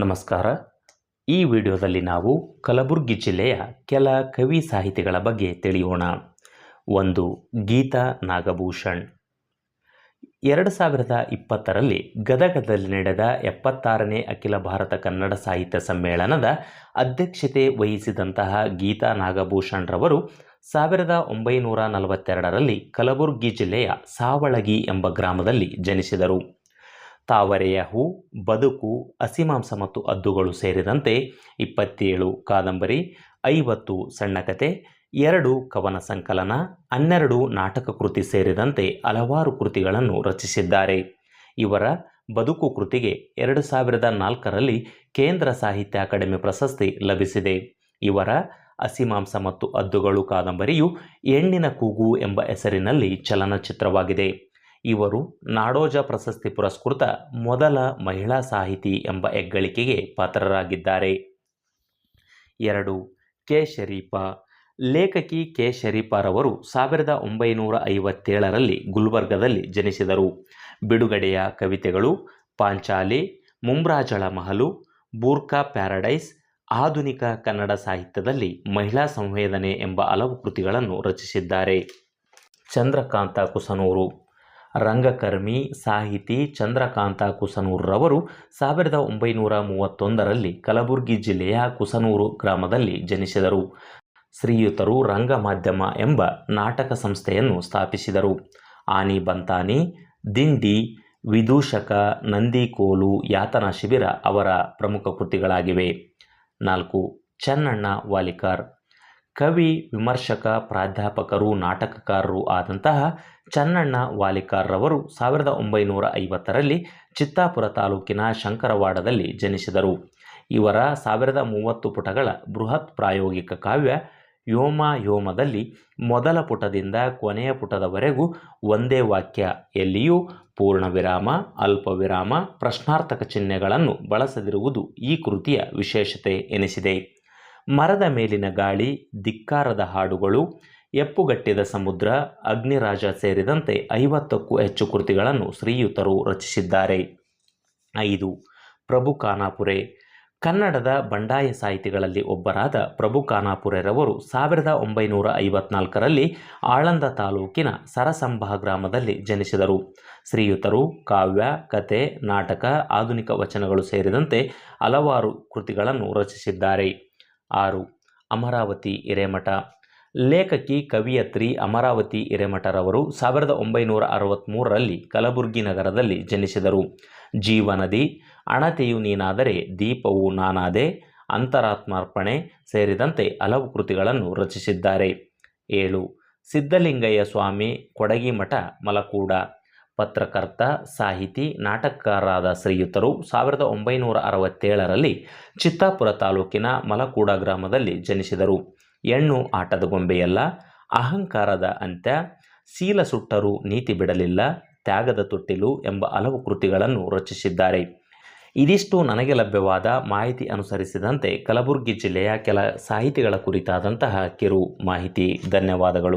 ನಮಸ್ಕಾರ. ಈ ವಿಡಿಯೋದಲ್ಲಿ ನಾವು ಕಲಬುರಗಿ ಜಿಲ್ಲೆಯ ಕೆಲ ಕವಿ ಸಾಹಿತಿಗಳ ಬಗ್ಗೆ ತಿಳಿಯೋಣ. ಒಂದು ಗೀತಾ ನಾಗಭೂಷಣ್. ಎರಡು ಸಾವಿರದ ಇಪ್ಪತ್ತರಲ್ಲಿ ಗದಗದಲ್ಲಿ ನಡೆದ ಎಪ್ಪತ್ತಾರನೇ ಅಖಿಲ ಭಾರತ ಕನ್ನಡ ಸಾಹಿತ್ಯ ಸಮ್ಮೇಳನದ ಅಧ್ಯಕ್ಷತೆ ವಹಿಸಿದಂತಹ ಗೀತಾ ನಾಗಭೂಷಣ್ ರವರು ಸಾವಿರದ ಒಂಬೈನೂರ ನಲವತ್ತೆರಡರಲ್ಲಿ ಕಲಬುರಗಿ ಜಿಲ್ಲೆಯ ಸಾವಳಗಿ ಎಂಬ ಗ್ರಾಮದಲ್ಲಿ ಜನಿಸಿದರು. ತಾವರೆಯ ಹೂ, ಬದುಕು, ಹಸಿಮಾಂಸ ಮತ್ತು ಅದ್ದುಗಳು ಸೇರಿದಂತೆ ಇಪ್ಪತ್ತೇಳು ಕಾದಂಬರಿ, ಐವತ್ತು ಸಣ್ಣ ಕತೆ ಎರಡು ಕವನ ಸಂಕಲನ, ಹನ್ನೆರಡು ನಾಟಕ ಕೃತಿ ಸೇರಿದಂತೆ ಹಲವಾರು ಕೃತಿಗಳನ್ನು ರಚಿಸಿದ್ದಾರೆ. ಇವರ ಬದುಕು ಕೃತಿಗೆ ಎರಡು ಸಾವಿರದ ನಾಲ್ಕರಲ್ಲಿ ಕೇಂದ್ರ ಸಾಹಿತ್ಯ ಅಕಾಡೆಮಿ ಪ್ರಶಸ್ತಿ ಲಭಿಸಿದೆ. ಇವರ ಹಸಿಮಾಂಸ ಮತ್ತು ಅದ್ದುಗಳು ಕಾದಂಬರಿಯು ಹೆಣ್ಣಿನ ಕೂಗು ಎಂಬ ಹೆಸರಿನಲ್ಲಿ ಚಲನಚಿತ್ರವಾಗಿದೆ. ಇವರು ನಾಡೋಜ ಪ್ರಶಸ್ತಿ ಪುರಸ್ಕೃತ ಮೊದಲ ಮಹಿಳಾ ಸಾಹಿತಿ ಎಂಬ ಹೆಗ್ಗಳಿಕೆಗೆ ಪಾತ್ರರಾಗಿದ್ದಾರೆ. ಎರಡು, ಕೆ. ಶರೀಫ. ಲೇಖಕಿ ಕೆ. ಶರೀಫರವರು ಸಾವಿರದ ಒಂಬೈನೂರ ಐವತ್ತೇಳರಲ್ಲಿ ಗುಲ್ಬರ್ಗದಲ್ಲಿ ಜನಿಸಿದರು. ಬಿಡುಗಡೆಯ ಕವಿತೆಗಳು ಪಾಂಚಾಲಿ, ಮುಂಬ್ರಾಜಳ ಮಹಲು, ಬೂರ್ಕಾ ಪ್ಯಾರಡೈಸ್, ಆಧುನಿಕ ಕನ್ನಡ ಸಾಹಿತ್ಯದಲ್ಲಿ ಮಹಿಳಾ ಸಂವೇದನೆ ಎಂಬ ಹಲವು ಕೃತಿಗಳನ್ನು ರಚಿಸಿದ್ದಾರೆ. ಚಂದ್ರಕಾಂತ ಕುಸನೂರು. ರಂಗಕರ್ಮಿ ಸಾಹಿತಿ ಚಂದ್ರಕಾಂತ ಕುಸನೂರ್ರವರು ಸಾವಿರದ ಒಂಬೈನೂರ ಮೂವತ್ತೊಂದರಲ್ಲಿ ಕಲಬುರಗಿ ಜಿಲ್ಲೆಯ ಕುಸನೂರು ಗ್ರಾಮದಲ್ಲಿ ಜನಿಸಿದರು. ಶ್ರೀಯುತರು ರಂಗ ಮಾಧ್ಯಮ ಎಂಬ ನಾಟಕ ಸಂಸ್ಥೆಯನ್ನು ಸ್ಥಾಪಿಸಿದರು. ಆನಿ ಬಂತಾನಿ, ದಿಂಡಿ, ವಿದೂಷಕ, ನಂದಿಕೋಲು ಯಾತನಾ ಶಿಬಿರ ಅವರ ಪ್ರಮುಖ ಕೃತಿಗಳಾಗಿವೆ. ನಾಲ್ಕು, ಚನ್ನಣ್ಣ ವಾಲಿಕಾರ್. ಕವಿ, ವಿಮರ್ಶಕ, ಪ್ರಾಧ್ಯಾಪಕರು, ನಾಟಕಕಾರರು ಆದಂತಹ ಚನ್ನಣ್ಣ ವಾಲಿಕಾರ್ರವರು ಸಾವಿರದ ಒಂಬೈನೂರ ಐವತ್ತರಲ್ಲಿ ಚಿತ್ತಾಪುರ ತಾಲೂಕಿನ ಶಂಕರವಾಡದಲ್ಲಿ ಜನಿಸಿದರು. ಇವರ ಸಾವಿರದ ಮೂವತ್ತು ಪುಟಗಳ ಬೃಹತ್ ಪ್ರಾಯೋಗಿಕ ಕಾವ್ಯ ಯೋಮ ಯೋಮದಲ್ಲಿ ಮೊದಲ ಪುಟದಿಂದ ಕೊನೆಯ ಪುಟದವರೆಗೂ ಒಂದೇ ವಾಕ್ಯ, ಎಲ್ಲಿಯೂ ಪೂರ್ಣ ವಿರಾಮ ಅಲ್ಪ ವಿರಾಮ ಪ್ರಶ್ನಾರ್ಥಕ ಚಿಹ್ನೆಗಳನ್ನು ಬಳಸದಿರುವುದು ಈ ಕೃತಿಯ ವಿಶೇಷತೆ ಎನಿಸಿದೆ. ಮರದ ಮೇಲಿನ ಗಾಳಿ, ಧಿಕ್ಕಾರದ ಹಾಡುಗಳು, ಎಪ್ಪುಗಟ್ಟಿದ ಸಮುದ್ರ, ಅಗ್ನಿರಾಜ ಸೇರಿದಂತೆ ಐವತ್ತಕ್ಕೂ ಹೆಚ್ಚು ಕೃತಿಗಳನ್ನು ಶ್ರೀಯುತರು ರಚಿಸಿದ್ದಾರೆ. ಐದು. ಪ್ರಭು ಖಾನಾಪುರೆ. ಕನ್ನಡದ ಬಂಡಾಯ ಸಾಹಿತಿಗಳಲ್ಲಿ ಒಬ್ಬರಾದ ಪ್ರಭು ಖಾನಾಪುರೆರವರು ಸಾವಿರದ ಒಂಬೈನೂರ ಐವತ್ನಾಲ್ಕರಲ್ಲಿ ಆಳಂದ ತಾಲೂಕಿನ ಸರಸಂಬಹ ಗ್ರಾಮದಲ್ಲಿ ಜನಿಸಿದರು. ಶ್ರೀಯುತರು ಕಾವ್ಯ, ಕತೆ, ನಾಟಕ, ಆಧುನಿಕ ವಚನಗಳು ಸೇರಿದಂತೆ ಹಲವಾರು ಕೃತಿಗಳನ್ನು ರಚಿಸಿದ್ದಾರೆ. ಆರು. ಅಮರಾವತಿ ಹಿರೇಮಠ. ಲೇಖಕಿ ಕವಿಯತ್ರಿ ಅಮರಾವತಿ ಹಿರೇಮಠರವರು ಸಾವಿರದ ಒಂಬೈನೂರ ಅರವತ್ತ್ಮೂರರಲ್ಲಿ ಕಲಬುರಗಿ ನಗರದಲ್ಲಿ ಜನಿಸಿದರು. ಜೀವನದಿ ಅಣತೆಯು ನೀನಾದರೆ ದೀಪವು ನಾನಾದೆ, ಅಂತರಾತ್ಮಾರ್ಪಣೆ ಸೇರಿದಂತೆ ಹಲವು ಕೃತಿಗಳನ್ನು ರಚಿಸಿದ್ದಾರೆ. ಏಳು. ಸಿದ್ಧಲಿಂಗಯ್ಯ ಸ್ವಾಮಿ, ಕೊಡಗಿಮಠ, ಮಲಕೂಡ. ಪತ್ರಕರ್ತ, ಸಾಹಿತಿ, ನಾಟಕಕಾರರಾದ ಶ್ರೀಯುತರು ಸಾವಿರದ ಒಂಬೈನೂರ ಅರವತ್ತೇಳರಲ್ಲಿ ಚಿತ್ತಾಪುರ ತಾಲೂಕಿನ ಮಲಕೂಡ ಗ್ರಾಮದಲ್ಲಿ ಜನಿಸಿದರು. ಹೆಣ್ಣು ಆಟದ ಗೊಂಬೆಯಲ್ಲ, ಅಹಂಕಾರದ ಅಂತ್ಯ, ಸೀಲ ಸುಟ್ಟರು ನೀತಿ ಬಿಡಲಿಲ್ಲ, ತ್ಯಾಗದ ತೊಟ್ಟಿಲು ಎಂಬ ಹಲವು ಕೃತಿಗಳನ್ನು ರಚಿಸಿದ್ದಾರೆ. ಇದಿಷ್ಟು ನನಗೆ ಲಭ್ಯವಾದ ಮಾಹಿತಿ ಅನುಸರಿಸಿದಂತೆ ಕಲಬುರಗಿ ಜಿಲ್ಲೆಯ ಕೆಲ ಸಾಹಿತಿಗಳ ಕುರಿತಾದಂತಹ ಕಿರು ಮಾಹಿತಿ. ಧನ್ಯವಾದಗಳು.